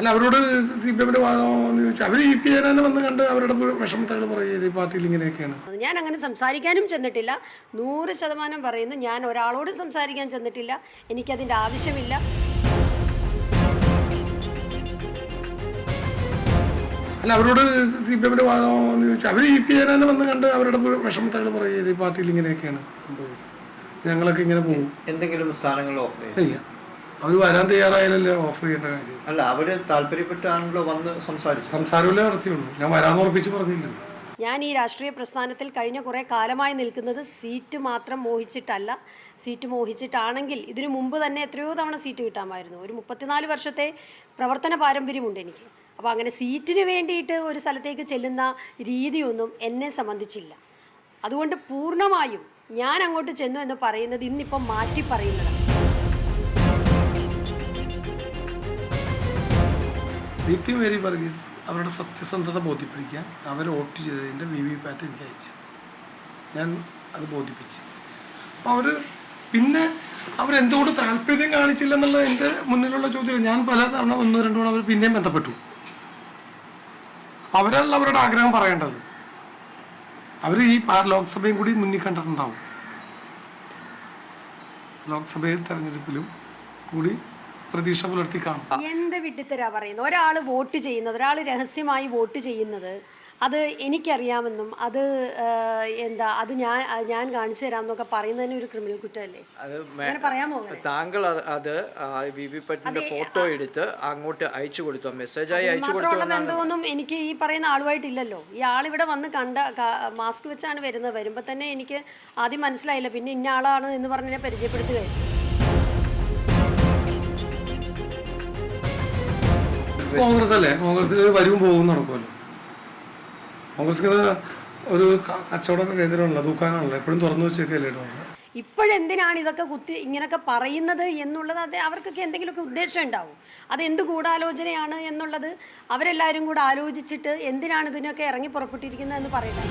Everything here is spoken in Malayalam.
അല്ല അവരോട് സി പി എമ്മിന്റെ ഭാഗമാണെന്ന് ചോദിച്ചു. അവർ ഇ പി തന്നെ വന്ന് കണ്ട് അവരുടെ വിഷമത്തകൾ പറയുന്നത് ഈ പാർട്ടിയിൽ ഇങ്ങനെയൊക്കെയാണ്. ഞാൻ അങ്ങനെ സംസാരിക്കാനും ചെന്നിട്ടില്ല. നൂറ് ശതമാനം പറയുന്നു. ഞാൻ ഒരാളോട് സംസാരിക്കാൻ ചെന്നിട്ടില്ല. എനിക്കതിന്റെ ആവശ്യമില്ല. അല്ല അവരോട് സി പി എമ്മിന്റെ ഭാഗമാണെന്ന് ചോദിച്ചു. അവർ ഇ പി തന്നെ വന്ന് കണ്ട് അവരുടെ വിഷമത്തകൾ പറയുന്നത് ഈ പാർട്ടിയിൽ ഇങ്ങനെയൊക്കെയാണ് സംഭവം ഞങ്ങളൊക്കെ ഇങ്ങനെ പോകും. എന്തെങ്കിലും സ്ഥാനങ്ങളോ ഇല്ല. അവർ വരാൻ തയ്യാറായാലല്ലേ ഓഫർ ചെയ്യേണ്ട കാര്യം. അല്ല അവർ താല്പര്യപ്പെട്ടാണല്ലോ വന്ന് സംസാരിച്ചു സംസാരമല്ലേ നടത്തിയുള്ളൂ. ഞാൻ വരാമെന്ന് ഉറപ്പിച്ച് പറഞ്ഞില്ലല്ലോ. ഞാൻ ഈ രാഷ്ട്രീയ പ്രസ്ഥാനത്തിൽ കഴിഞ്ഞ കുറേ കാലമായി നിൽക്കുന്നത് സീറ്റ് മാത്രം മോഹിച്ചിട്ടല്ല. സീറ്റ് മോഹിച്ചിട്ടാണെങ്കിൽ ഇതിനു മുമ്പ് തന്നെ എത്രയോ തവണ സീറ്റ് കിട്ടാമായിരുന്നു. ഒരു മുപ്പത്തിനാല് വർഷത്തെ പ്രവർത്തന പാരമ്പര്യമുണ്ട് എനിക്ക്. അപ്പോൾ അങ്ങനെ സീറ്റിന് വേണ്ടിയിട്ട് ഒരു സ്ഥലത്തേക്ക് ചെല്ലുന്ന രീതിയൊന്നും എന്നെ സംബന്ധിച്ചില്ല. അതുകൊണ്ട് പൂർണമായും ഞാൻ അങ്ങോട്ട് ചെന്നു എന്ന് പറയുന്നത് ഇന്നിപ്പം മാറ്റി പറയുന്നതാണ്. ദീപ്തി മേരി വർഗീസ് അവരുടെ സത്യസന്ധത ബോധ്യപ്പെടിക്കാൻ അവർ വോട്ട് ചെയ്തതിന്റെ വി വി പാറ്റ് എനിക്ക് അയച്ചു. ഞാൻ അത് ബോധിപ്പിച്ചു. അപ്പോൾ അവർ പിന്നെ അവരെന്തുകൊണ്ട് താല്പര്യം കാണിച്ചില്ല എന്നുള്ളത് എന്റെ മുന്നിലുള്ള ചോദ്യം ഞാൻ പല തവണ ഒന്ന് രണ്ടു അവർ പിന്നെയും ബന്ധപ്പെട്ടു. അവരല്ല അവരുടെ ആഗ്രഹം പറയേണ്ടത്. അവർ ഈ ലോക്സഭയും കൂടി മുന്നിൽ കണ്ടിട്ടുണ്ടാവും. ലോക്സഭയിൽ തെരഞ്ഞെടുപ്പിലും കൂടി പ്രതീക്ഷ പുലർത്തി കാണും. എന്ത് വിട്ടിത്തരാ പറയുന്നത്? ഒരാൾ വോട്ട് ചെയ്യുന്നത് ഒരാൾ രഹസ്യമായി വോട്ട് ചെയ്യുന്നത് അത് എനിക്കറിയാമെന്നും അത് എന്താ അത് ഞാൻ ഞാൻ കാണിച്ചു തരാമെന്നൊക്കെ പറയുന്നതിന് ഒരു ക്രിമിനൽ കുറ്റമല്ലേ? അങ്ങനെ പറയാമോ? താങ്കൾ അത് വി വി പറ്റിന്റെ ഫോട്ടോ എടുത്ത് അങ്ങോട്ട് അയച്ചു കൊടുത്തു? മെസ്സേജായി അയച്ചു കൊടുത്തു എനിക്ക് ഈ പറയുന്ന ആളുമായിട്ടില്ലല്ലോ. ഈ ആളിവിടെ വന്ന് കണ്ട മാസ്ക് വെച്ചാണ് വരുന്നത്. വരുമ്പോൾ തന്നെ എനിക്ക് ആദ്യം മനസ്സിലായില്ല. പിന്നെ ഇന്ന ആളാണ് എന്ന് പറഞ്ഞ് പരിചയപ്പെടുത്തുകയായിരുന്നു. കോൺഗ്രസ് അല്ലേ കോൺഗ്രസിൽ വരും പോകും നടക്കുമല്ലോ. കോൺഗ്രസ് ഒരു കച്ചവട കേന്ദ്രമാണല്ലോ ദുഃഖാനാണല്ലോ എപ്പോഴും തുറന്നു വെച്ചേക്കല്ലേ ഇപ്പോഴെന്തിനാണ് ഇതൊക്കെ കുത്തി ഇങ്ങനൊക്കെ പറയുന്നത് എന്നുള്ളത് അത് അവർക്കൊക്കെ എന്തെങ്കിലുമൊക്കെ ഉദ്ദേശം ഉണ്ടാവും. അത് എന്ത് ഗൂഢാലോചനയാണ് എന്നുള്ളത് അവരെല്ലാവരും കൂടെ ആലോചിച്ചിട്ട് എന്തിനാണ് ഇതിനൊക്കെ ഇറങ്ങി പുറപ്പെട്ടിരിക്കുന്നത് എന്ന് പറയുന്നത്?